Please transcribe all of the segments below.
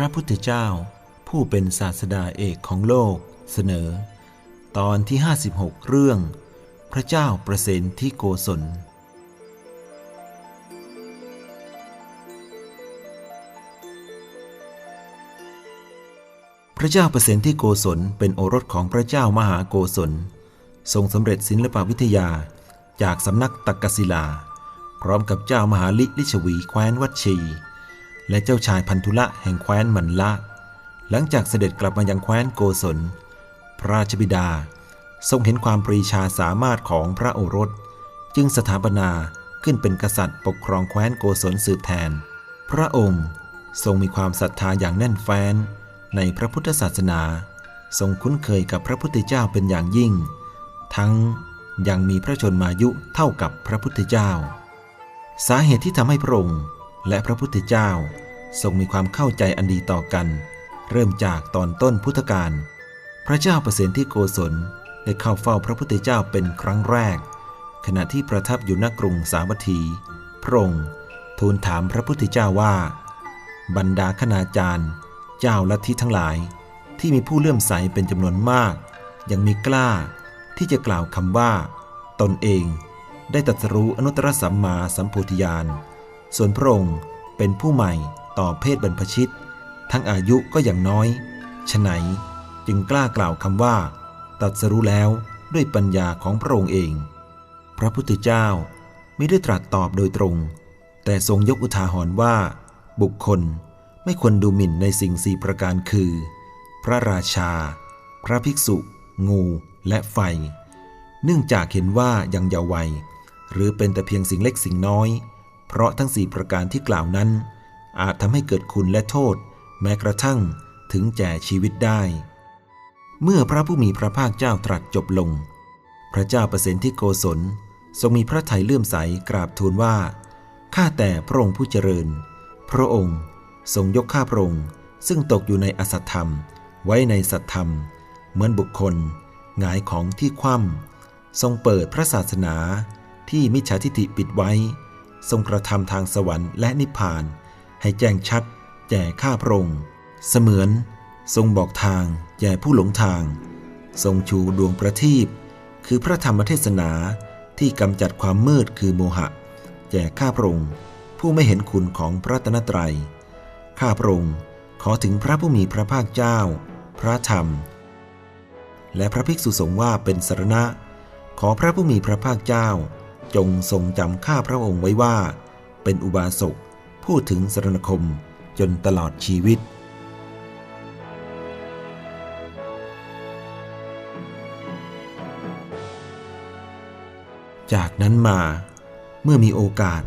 ระพุทธเจ้า ผู้เป็นศาสดาเอกของโลก เสนอ ตอนที่ 56 เรื่อง พระเจ้าประเสนที่โกศล พระเจ้าประเสนที่โกศลเป็นโอรสของพระเจ้ามหาโกศล ทรงสำเร็จศิลปวิทยาจากสำนักตักกศิลา พร้อมกับเจ้ามหาลิลิชวีแคว้นวัดชี และเจ้าชายพันธุละแห่งแคว้นมันละ หลังจากเสด็จกลับมายังแคว้นโกศล พระราชบิดา ทรงเห็นความปรีชาสามารถของพระโอรส จึงสถาปนาขึ้นเป็นกษัตริย์ปกครองแคว้นโกศลสืบแทน พระองค์ทรงมีความศรัทธาอย่างแน่นแฟ้น ในพระพุทธศาสนา ทรงคุ้นเคยกับพระพุทธเจ้าเป็นอย่างยิ่ง ทั้งยังมีพระชนมายุเท่ากับพระพุทธเจ้า สาเหตุที่ทำให้พระองค์ และพระพุทธเจ้าทรงมีความเข้าใจอันดีต่อกัน เริ่มจากตอนต้นพุทธกาลพระเจ้าประสนที่โกศลได้เข้าเฝ้าพระพุทธเจ้าเป็นครั้งแรก ขณะที่ประทับอยู่ณกรุงสาวัตถี พระองค์ทูลถามพระพุทธเจ้าว่า บรรดาคณาจารย์ เจ้าลัทธิทั้งหลาย ที่มีผู้เลื่อมใสเป็นจำนวนมาก ยังมีกล้าที่จะกล่าวคำว่า ตนเองได้ตรัสรู้อนุตตรสัมมาสัมโพธิญาณ ส่วนพระองค์เป็นผู้ใหม่ต่อเพศบรรพชิต ทั้งอายุก็อย่างน้อยฉะไหนจึงกล้ากล่าวคำว่าตรัสรู้แล้วด้วยปัญญาของพระองค์เอง พระพุทธเจ้าไม่ได้ตรัสตอบโดยตรง แต่ทรงยกอุทาหรณ์ว่า บุคคลไม่ควรดูหมิ่นในสิ่งสี่ประการคือ พระราชา พระภิกษุ งูและไฟ เนื่องจากเห็นว่ายังเยาว์วัย หรือเป็นแต่เพียงสิ่งเล็กสิ่งน้อย เพราะทั้งสี่ประการที่กล่าวนั้น อาจทำให้เกิดคุณและโทษ แม้กระทั่งถึงแก่ชีวิตได้ เมื่อพระผู้มีพระภาคเจ้าตรัสจบลง พระเจ้าประเสนที่โกศล ทรงมีพระทัยเลื่อมใสกราบทูลว่า ข้าแต่พระองค์ผู้เจริญ พระองค์ทรงยกข้าพระองค์ซึ่งตกอยู่ในอสัตธรรม ไว้ในสัตธรรม เหมือนบุคคลหงายของที่คว่ำทรงเปิดพระศาสนาที่มิจฉาทิฏฐิปิดไว้ ทรงกระทำทางสวรรค์และนิพพาน ให้แจ้งชัดแก่ข้าพระองค์เสมือนทรงบอกทางแก่ผู้หลงทาง ทรงชูดวงประทีปคือพระธรรมเทศนาที่กำจัดความมืดคือโมหะ แก่ข้าพระองค์ผู้ไม่เห็นคุณของพระตนตรัย ข้าพระองค์ขอถึงพระผู้มีพระภาคเจ้า พระธรรม และพระภิกษุสงฆ์ว่าเป็นสรณะ ขอพระผู้มีพระภาคเจ้า จงทรงจำข้าพระองค์ไว้ว่า เป็นอุบาสกพูดถึงสรณคมจนตลอดชีวิต จากนั้นมาเมื่อมีโอกาส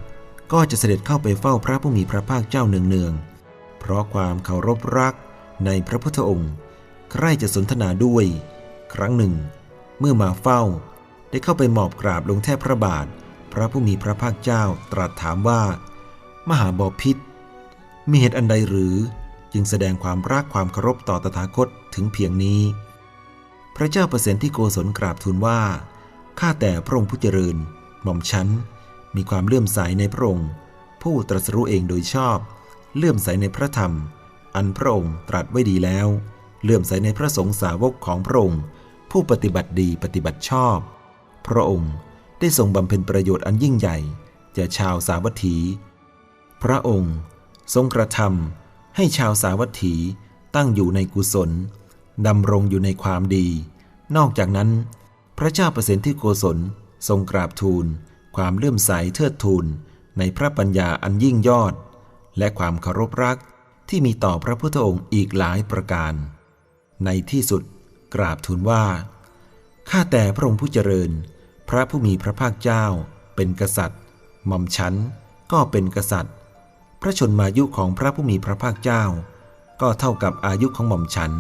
ก็จะเสด็จเข้าไปเฝ้าพระผู้มีพระภาคเจ้าเนืองๆ เพราะความเคารพรักในพระพุทธองค์ ใครจะสนทนาด้วย ครั้งหนึ่ง เมื่อมาเฝ้า ได้เข้าไปหมอบกราบลงแทบพระบาท พระผู้มีพระภาคเจ้าตรัสถามว่า มหาบอพิษมีเหตุอันใดหรือ จึงแสดงความรักความเคารพต่อตถาคตถึงเพียงนี้ พระเจ้าประเสนที่โกศลกราบทูลว่าข้าแต่พระองค์ผู้เจริญ หม่อมฉันมีความเลื่อมใสในพระองค์ ผู้ตรัสรู้เองโดยชอบ เลื่อมใสในพระธรรม อันพระองค์ตรัสไว้ดีแล้ว เลื่อมใสในพระสงฆ์สาวกของพระองค์ ผู้ปฏิบัติดีปฏิบัติชอบ พระองค์ได้ทรงบำเพ็ญประโยชน์อันยิ่งใหญ่แก่ชาวสาวัตถี พระองค์ทรงกระทำให้ชาวสาวัตถีตั้งอยู่ในกุศลดำรงอยู่ในความดี นอกจากนั้น พระเจ้าประเสนที่โกศลทรงกราบทูล ความเลื่อมใสเทิดทูนในพระปัญญาอันยิ่งยอด และความเคารพรักที่มีต่อพระพุทธองค์อีกหลายประการ ในที่สุดกราบทูลว่า ข้าแต่พระองค์ผู้เจริญ พระผู้มีพระภาคเจ้า เป็นกษัตริย์หม่อมฉันก็เป็นกษัตริย์ พระชนมายุของพระผู้มีพระภาคเจ้า ก็เท่ากับอายุของหม่อมฉัน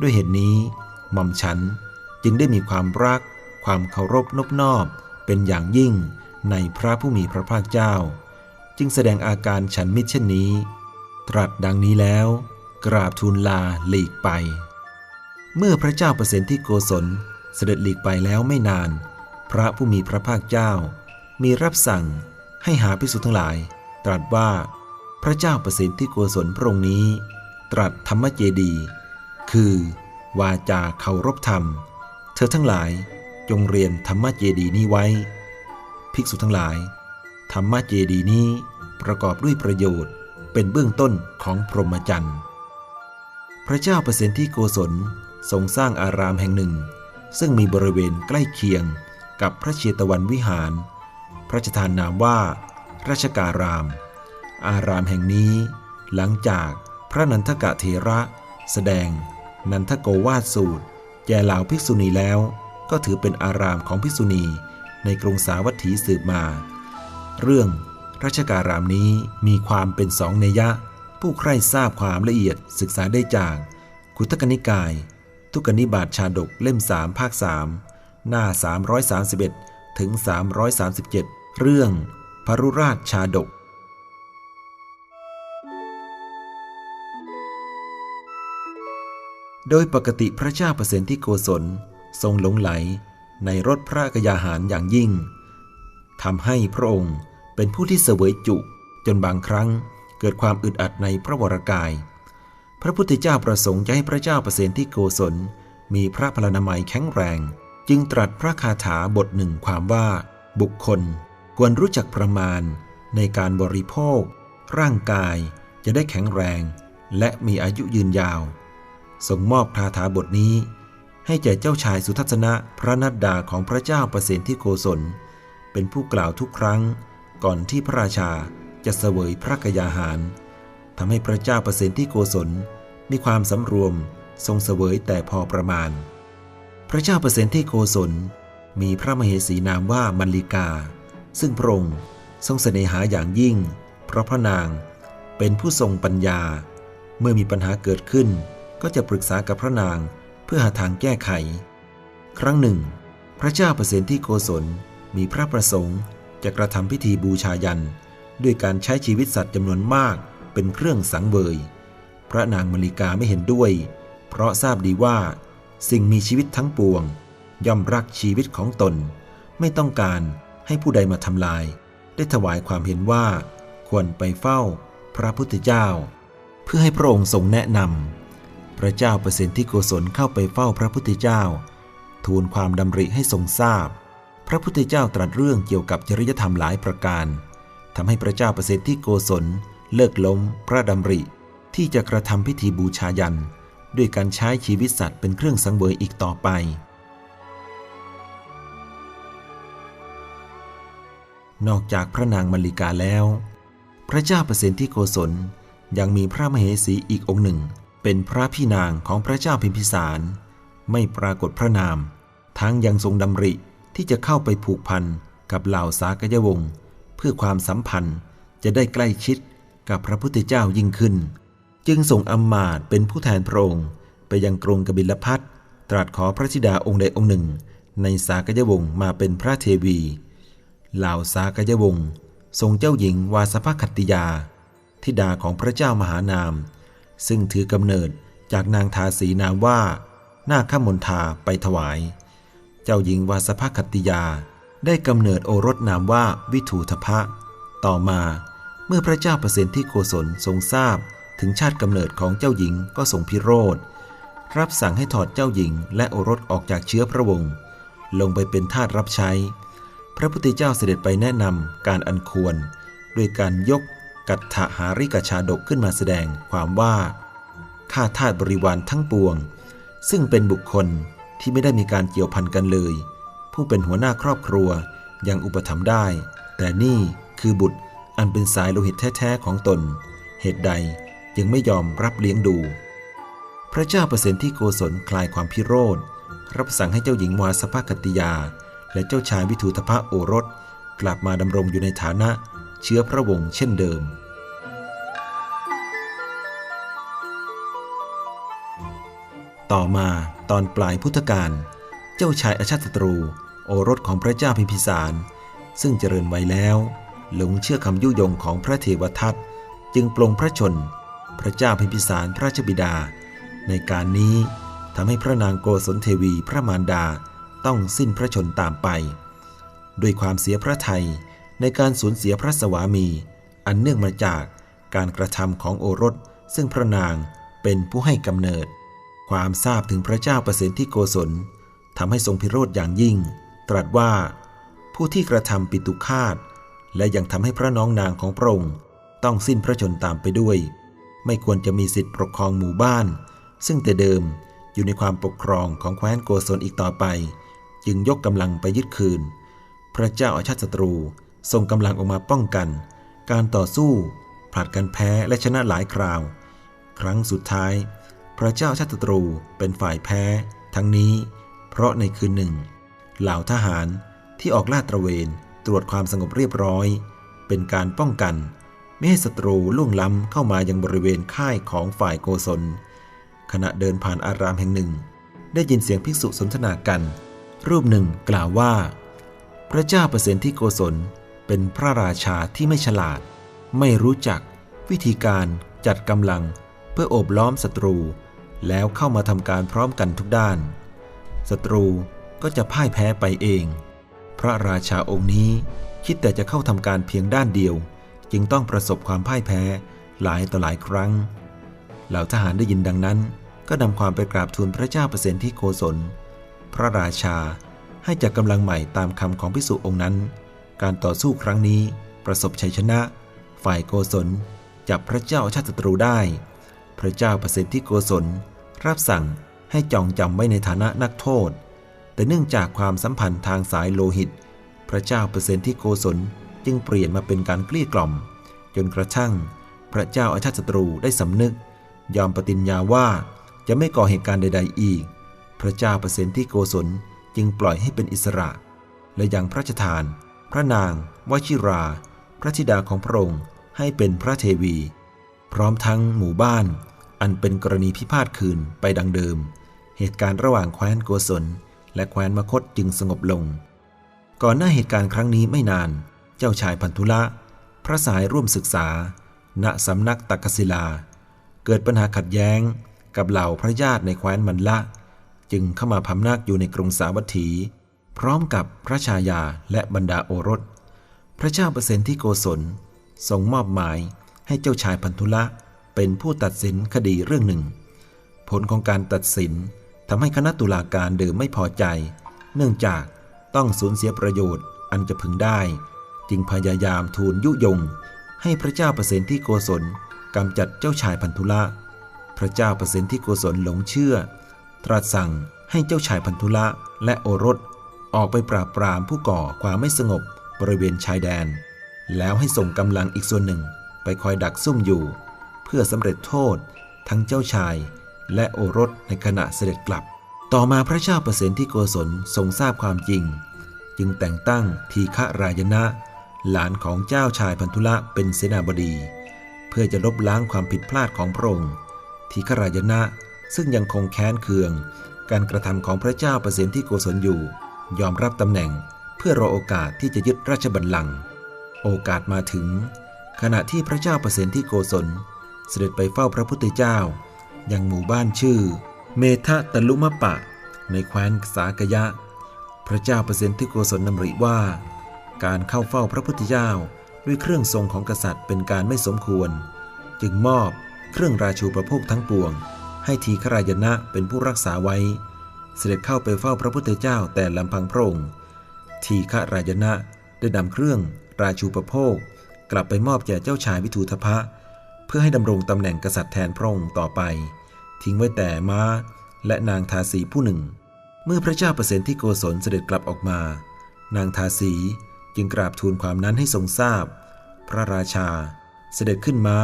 ด้วยเหตุนี้หม่อมฉันจึงได้มีความรัก ความเคารพนบนอบ เป็นอย่างยิ่งในพระผู้มีพระภาคเจ้า จึงแสดงอาการฉันมิตรเช่นนี้ ตรัสดังนี้แล้ว กราบทูลลาหลีกไป เมื่อพระเจ้าประเสนที่โกศล เสด็จหลีกไปแล้วไม่นาน พระผู้มีพระภาคเจ้า มีรับสั่งให้หาภิกษุทั้งหลาย ตรัสว่า พระเจ้าประสิทธิโกศลพระองค์นี้ ตรัสธรรมเจดี คือ วาจาเคารพธรรม เธอทั้งหลายจงเรียนธรรมเจดีนี้ไว้ ภิกษุทั้งหลาย ธรรมเจดีนี้ประกอบด้วยประโยชน์เป็นเบื้องต้นของพรหมจรรย์ พระเจ้าเปรตที่โกศลทรงสร้างอารามแห่งหนึ่ง ซึ่งมีบริเวณใกล้เคียงกับพระเชตวันวิหาร พระราชทานนามว่าราชการาม อารามแห่งนี้ หลังจากพระนันทกะเถระ แสดง นันทโกวาดสูตรแก่เหล่าภิกษุณีแล้ว ก็ถือเป็นอารามของภิกษุณีในกรุงสาวัตถีสืบมา เรื่องราชการามนี้มีความเป็นสองเนยะ ผู้ใคร่ทราบความละเอียดศึกษาได้จากขุทกนิกาย ทุกนิบาตชาดกเล่ม 3 ภาค 3 หน้า 331 ถึง 337 เรื่องพรุราชชาดก โดยปกติพระเจ้าเปรตที่โกศลทรงหลงไหลในรถพระกยาหารอย่างยิ่งทำให้พระองค์เป็นผู้ที่เสวยจุจนบางครั้งเกิดความอึดอัดในพระวรากาย พระพุทธเจ้าประสงค์จะให้พระเจ้าเปรตที่โกศล มีพระพลานามัยแข็งแรง จึงตรัสพระคาถาบทหนึ่งความว่า บุคคล ควรรู้จักประมาณ ในการบริโภค ร่างกายจะได้แข็งแรง และมีอายุยืนยาวทรงมอบคาถาบทนี้ ให้แก่เจ้าชายสุทัศนะพระนัดดาของพระเจ้าเปรตที่โกศล เป็นผู้กล่าวทุกครั้ง ก่อนที่พระราชาจะเสวยพระกยาหาร ทำให้พระเจ้าปรตที่โกศล มีความสำรวมทรงเสวยแต่พอประมาณ พระเจ้าปรตที่โกศล มีพระมเหสีนามว่ามัลลิกา ซึ่งพระองค์ทรงเสน่หาอย่างยิ่ง เพราะพระนางเป็นผู้ทรงปัญญา เมื่อมีปัญหาเกิดขึ้น ก็จะปรึกษากับพระนางเพื่อหาทางแก้ไข ครั้งหนึ่ง พระเจ้าปรตที่โกศลมีพระประสงค์จะกระทำพิธีบูชายัน ด้วยการใช้ชีวิตสัตว์จำนวนมาก เป็นเครื่องสังเวย พระนางมริกาไม่เห็นด้วย เพราะทราบดีว่า สิ่งมีชีวิตทั้งปวง ย่อมรักชีวิตของตน ไม่ต้องการให้ผู้ใดมาทำลาย ได้ถวายความเห็นว่า ควรไปเฝ้าพระพุทธเจ้า เพื่อให้พระองค์ทรงแนะนำพระเจ้าเปรตที่โกศลเข้าไปเฝ้าพระพุทธเจ้า ทูลความดำริให้ทรงทราบพระพุทธเจ้าตรัสเรื่องเกี่ยวกับจริยธรรมหลายประการทำให้พระเจ้าประสิทธิโกศล เลิกล้มพระดำริ ที่จะกระทำพิธีบูชายัน ด้วยการใช้ชีวิตสัตว์เป็นเครื่องสังเวยอีกต่อไป นอกจากพระนางมลิกาแล้ว พระเจ้าประสิทธิโกศลยังมีพระมเหสีอีกองค์หนึ่ง เป็นพระพี่นางของพระเจ้าพิมพิสาร ไม่ปรากฏพระนาม ทั้งยังทรงดำริที่จะเข้าไปผูกพันกับเหล่าสากยวงศ์เพื่อความสัมพันธ์จะได้ใกล้ชิด กับพระพุทธเจ้ายิ่งขึ้น จึงส่งอมมาตเป็นผู้แทนพระองค์ไปยังกรุงกบิลพัทตรัสขอพระธิดาองค์ใดองค์หนึ่ง ในสากยวงศ์มาเป็นพระเทวีเหล่าสากยวงศ์ทรงเจ้าหญิงวาสภคัตติยา ธิดาของพระเจ้ามหานาม ซึ่งถือกำเนิดจากนางทาสีนามว่านาคมนทาไปถวาย เจ้าหญิงวาสภคติยาได้กำเนิดโอรสนามว่าวิถูทพะ ต่อมา เมื่อพระเจ้าเปรตที่โกศลทรงทราบถึงชาติกำเนิดของเจ้าหญิงก็ทรงพิโรธ รับสั่งให้ถอดเจ้าหญิงและโอรสออกจากเชื้อพระวงศ์ลงไปเป็นทาสรับใช้ พระพุทธเจ้าเสด็จไปแนะนำการอันควร ด้วยการยกกัตถหาริกชาดกขึ้นมาแสดงความว่าข้าทาสบริวารทั้งปวง ซึ่งเป็นบุคคลที่ไม่ได้มีการเกี่ยวพันกันเลย ผู้เป็นหัวหน้าครอบครัวยังอุปถัมภ์ได้ แต่นี่คือบุตร อันเป็นสายโลหิตแท้ๆของตน เหตุใดยังไม่ยอมรับเลี้ยงดู พระเจ้าเปรตที่โกศลคลายความพิโรธ รับสั่งให้เจ้าหญิงวาสภกติยา และเจ้าชายวิทูตภะโอรส กลับมาดำรงอยู่ในฐานะเชื้อพระวงศ์เช่นเดิม ต่อมาตอนปลายพุทธกาลเจ้าชายอชาตตรู โอรสของพระเจ้าพิมพิสาร ซึ่งเจริญไว้แล้ว หลงเชื่อคำยุยงของพระเทวทัตจึงปลงพระชน พระเจ้าพิมพิสารพระราชบิดา ในการนี้ทำให้พระนางโกศลเทวีพระมารดาต้องสิ้นพระชนตามไป ด้วยความเสียพระไทยในการสูญเสียพระสวามี อันเนื่องมาจากการกระทำของโอรส ซึ่งพระนางเป็นผู้ให้กำเนิด ความทราบถึงพระเจ้าประสิทธิโกศลทำให้ทรงพิโรธอย่างยิ่ง ตรัสว่า ผู้ที่กระทำปิตุคาต และยังทำให้พระน้องนางของพระองค์ต้องสิ้นพระชนตามไปด้วย ไม่ควรจะมีสิทธิปกครองหมู่บ้าน ซึ่งแต่เดิมอยู่ในความปกครองของแคว้นโกศลอีกต่อไป จึงยกกำลังไปยึดคืน พระเจ้าอาชาติศัตรูทรงกำลังออกมาป้องกัน การต่อสู้ผลัดกันแพ้และชนะหลายคราว ครั้งสุดท้าย พระเจ้าชาติศัตรูเป็นฝ่ายแพ้ ทั้งนี้ เพราะในคืนหนึ่งเหล่าทหารที่ออกลาดตระเวน ตรวจความสงบเรียบร้อย เป็นการป้องกัน ไม่ให้ศัตรูล่วงล้ำเข้ามายังบริเวณค่ายของฝ่ายโกศล ขณะเดินผ่านอารามแห่งหนึ่ง ได้ยินเสียงภิกษุสนทนากัน รูปหนึ่งกล่าวว่า พระเจ้าเปรตที่โกศลเป็นพระราชาที่ไม่ฉลาด ไม่รู้จัก วิธีการจัดกำลังเพื่อโอบล้อมศัตรู แล้วเข้ามาทำการพร้อมกันทุกด้านศัตรูก็จะพ่ายแพ้ไปเอง พระราชาองค์นี้คิดแต่จะเข้าทำการเพียงด้านเดียว จึงต้องประสบความพ่ายแพ้หลายต่อหลายครั้ง เหล่าทหารได้ยินดังนั้น ก็นำความไปกราบทูลพระเจ้าเปรตที่โกศล พระราชาให้จัดกำลังใหม่ตามคำของพิสุองค์นั้น การต่อสู้ครั้งนี้ประสบชัยชนะ ฝ่ายโกศลจับพระเจ้าชาติศัตรูได้ พระเจ้าเปรตที่โกศลรับสั่งให้จองจำไว้ในฐานะนักโทษ แต่เนื่องจากความสัมพันธ์ทางสายโลหิต พระเจ้าเปอรตที่โกศลจึงเปลี่ยนมาเป็นการเกลี้ยกล่อม จนกระทั่ง พระเจ้าอาชาติศัตรูได้สำนึก ยอมปฏิญญาว่าจะไม่ก่อเหตุการณ์ใด ๆ อีก พระเจ้าเปอรตที่โกศลจึงปล่อยให้เป็นอิสระ และยังพระราชทาน พระนางวชิรา พระธิดาของพระองค์ให้เป็นพระเทวี พร้อมทั้งหมู่บ้าน อันเป็นกรณีพิพาทคืนไปดังเดิม เหตุการณ์ระหว่างแคว้นโกศล และแคว้นมคตจึงสงบลง ก่อนหน้าเหตุการณ์ครั้งนี้ไม่นาน เจ้าชายพันธุละ พระสายร่วมศึกษา ณสำนักตักศิลา เกิดปัญหาขัดแย้งกับเหล่าพระญาติในแคว้นมันละ จึงเข้ามาพำนักอยู่ในกรุงสาวัตถี พร้อมกับพระชายาและบรรดาโอรส พระเจ้าเปรตที่โกศลทรงมอบหมายให้เจ้าชายพันธุละเป็นผู้ตัดสินคดีเรื่องหนึ่ง ผลของการตัดสิน ทำให้คณะตุลาการเดิมไม่พอใจ เนื่องจากต้องสูญเสียประโยชน์อันจะพึงได้ จึงพยายามทูลยุยง ให้พระเจ้าเปรตที่โกศลกำจัดเจ้าชายพันธุละ พระเจ้าเปรตที่โกศลหลงเชื่อ ตรัสสั่งให้เจ้าชายพันธุละและโอรส ออกไปปราบปรามผู้ก่อความไม่สงบบริเวณชายแดน แล้วให้ส่งกำลังอีกส่วนหนึ่งไปคอยดักซุ่มอยู่ เพื่อสำเร็จโทษทั้งเจ้าชาย และโอรสในขณะเสด็จกลับ ต่อมาพระเจ้าปรตที่โกศลทรงทราบความจริง จึงแต่งตั้งทีฆรายณะ หลานของเจ้าชายพันธุละเป็นเสนาบดี เพื่อจะลบล้างความผิดพลาดของพระองค์ทีฆรายณะซึ่งยังคงแค้นเคือง การกระทำของพระเจ้าปรตที่โกศลอยู่ ยอมรับตำแหน่งเพื่อรอโอกาสที่จะยึดราชบัลลังก์โอกาสมาถึง ขณะที่พระเจ้าปรตที่โกศลเสด็จไปเฝ้าพระพุทธเจ้า ยังหมู่บ้านชื่อ เมทะตะลุมะปะ ในแคว้นสากยะ พระเจ้าเปรตที่โกศลดำริว่า การเข้าเฝ้าพระพุทธเจ้าด้วยเครื่องทรงของกษัตริย์เป็นการไม่สมควร จึงมอบเครื่องราชูประโภคทั้งปวง ให้ทีฆรายณะเป็นผู้รักษาไว้ เสด็จเข้าไปเฝ้าพระพุทธเจ้าแต่ลำพังพระองค์ทีฆรายณะได้นำเครื่องราชูประโภค กลับไปมอบแก่เจ้าชายวิทูธพะ เพื่อให้ดำรงตำแหน่งกษัตริย์แทนพระองค์ต่อไป ทิ้งไว้แต่ม้า และนางทาสีผู้หนึ่ง เมื่อพระเจ้าเปรตที่โกศลเสด็จกลับออกมา นางทาสีจึงกราบทูลความนั้นให้ทรงทราบพระราชาเสด็จขึ้นม้า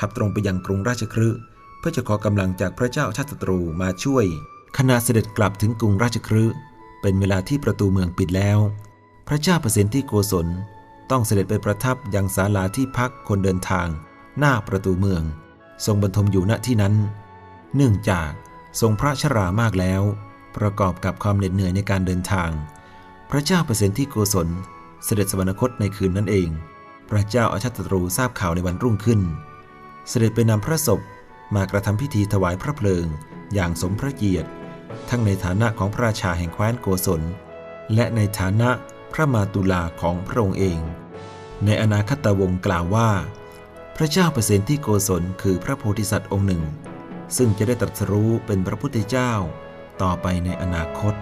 ขับตรงไปยังกรุงราชคฤห์เพื่อจะขอกำลังจากพระเจ้าชาติศัตรูมาช่วย ขณะเสด็จกลับถึงกรุงราชคฤห์เป็นเวลาที่ประตูเมืองปิดแล้ว พระเจ้าเปรตที่โกศลต้องเสด็จไปประทับยังศาลาที่พักคนเดินทาง หน้าประตูเมือง ทรงบรรทมอยู่ณที่นั้น เนื่องจากทรงพระชรามากแล้ว ประกอบกับความเหน็ดเหนื่อยในการเดินทาง พระเจ้าเปรตที่โกศล เสด็จสวรรคตในคืนนั้นเอง พระเจ้าอาชาติตรูทราบข่าวในวันรุ่งขึ้น เสด็จไปนำพระศพมากระทำพิธีถวายพระเพลิง อย่างสมพระเกียรติ ทั้งในฐานะของพระราชาแห่งแคว้นโกศล และในฐานะพระมาตุลาของพระองค์เอง ในอนาคตวงศ์กล่าวว่า พระเจ้าเปรตที่โกศลคือพระโพธิสัตว์องค์หนึ่ง ซึ่งจะได้ตรัสรู้เป็นพระพุทธเจ้า ต่อไปในอนาคต